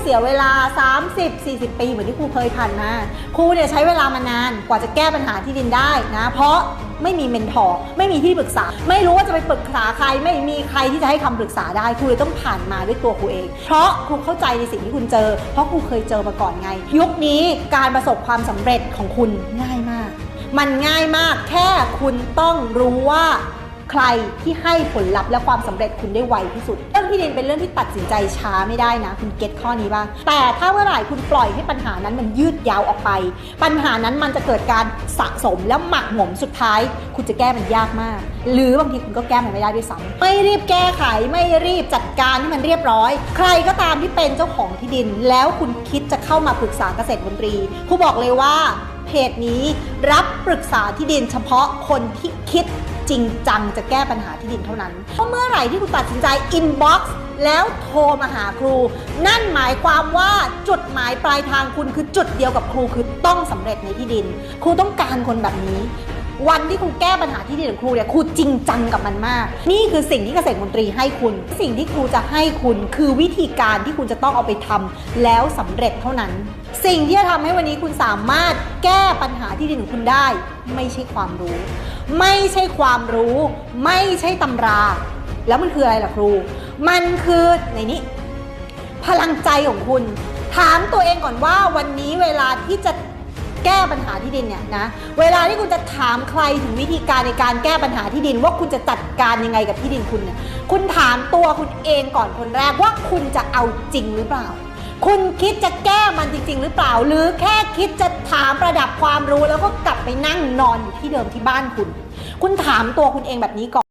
เสียเวลา 30 40 ปีเหมือนที่ครูเคยผ่านมา ครูเนี่ยใช้เวลามานานกว่าจะแก้ปัญหาที่ดินได้นะ เพราะไม่มีเมนทอร์ไม่มีที่ปรึกษา ไม่รู้ว่าจะไปปรึกษาใคร ไม่มีใครที่จะให้คำปรึกษาได้ครูเลยต้องผ่านมาด้วยตัวครูเอง เพราะครูเข้าใจในสิ่งที่คุณเจอ เพราะครูเคยเจอมาก่อนไง ยุคนี้การประสบความสำเร็จของคุณง่ายมาก มันง่ายมากแค่คุณต้องรู้ว่า ใครที่ให้ผลลัพธ์และความสำเร็จคุณได้ไวที่สุด เรื่องที่ดินเป็นเรื่องที่ตัดสินใจช้าไม่ได้นะ คุณเก็ตข้อนี้บ้างแต่ถ้าเมื่อไหร่คุณปล่อยให้ปัญหานั้นมันยืดยาวออกไป ปัญหานั้นมันจะเกิดการสะสมแล้วหมักหมมสุดท้าย คุณจะแก้มันยากมาก หรือบางทีคุณก็แก้มันไม่ได้ด้วยซ้ำไม่รีบแก้ไขไม่รีบจัดการให้มันเรียบร้อย ใครก็ตามที่เป็นเจ้าของที่ดิน แล้วคุณคิดจะเข้ามาปรึกษาเกษตรมนตรีครูบอกเลยว่าเพจนี้รับปรึกษาที่ดินเฉพาะคนที่คิด จริงจังจะแก้ปัญหาที่ดินเท่านั้น เพราะเมื่อไหร่ที่คุณตัดสินใจ inbox แล้วโทรมาหาครู นั่นหมายความว่าจุดหมายปลายทางคุณคือจุดเดียวกับครูคือต้องสำเร็จในที่ดิน ครูต้องการคนแบบนี้ วันที่ครูแก้ปัญหาที่ดินของครูเนี่ยครูจริงจังกับมันมาก นี่คือสิ่งที่เกษตรมนตรีให้คุณ สิ่งที่ครูจะให้คุณคือวิธีการที่คุณจะต้องเอาไปทำแล้วสำเร็จเท่านั้น สิ่งที่จะทำให้วันนี้คุณสามารถแก้ปัญหาที่ดินของคุณได้ ไม่ใช่ความรู้ ไม่ใช่ความรู้ ไม่ใช่ตำรา แล้วมันคืออะไรล่ะครู มันคือในนี้ พลังใจของคุณ ถามตัวเองก่อนว่าวันนี้เวลาที่จะแก้ปัญหาที่ดินเนี่ยนะ เวลาที่คุณจะถามใครถึงวิธีการในการแก้ปัญหาที่ดิน ว่าคุณจะจัดการยังไงกับที่ดินคุณเนี่ยคุณถามตัวคุณเองก่อนคนแรกว่าคุณจะเอาจริงหรือเปล่า คุณคิดจะแก้มันจริง ๆ หรือเปล่า หรือแค่คิดจะถามประดับความรู้แล้วก็กลับไปนั่งนอนอยู่ที่เดิมที่บ้านคุณ คุณถามตัวคุณเองแบบนี้ก่อน